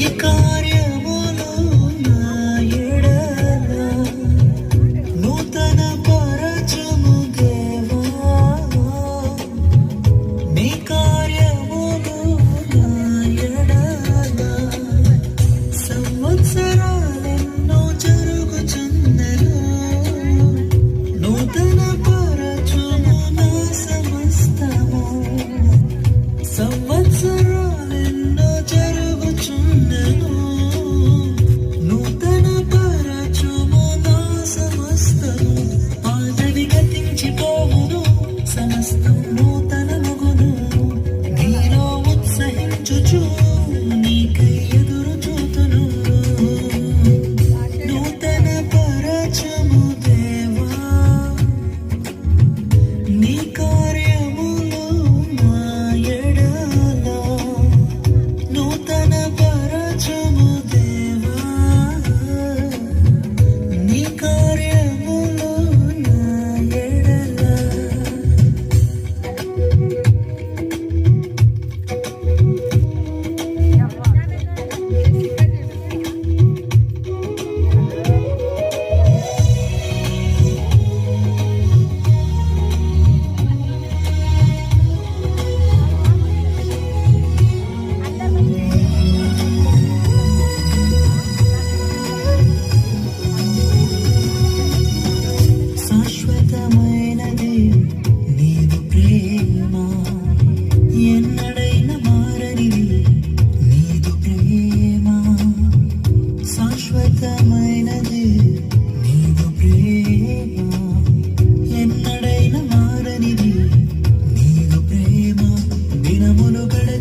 ये कार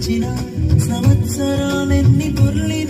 వచ్చిన సంవత్సరాలెన్ని పొర్లిన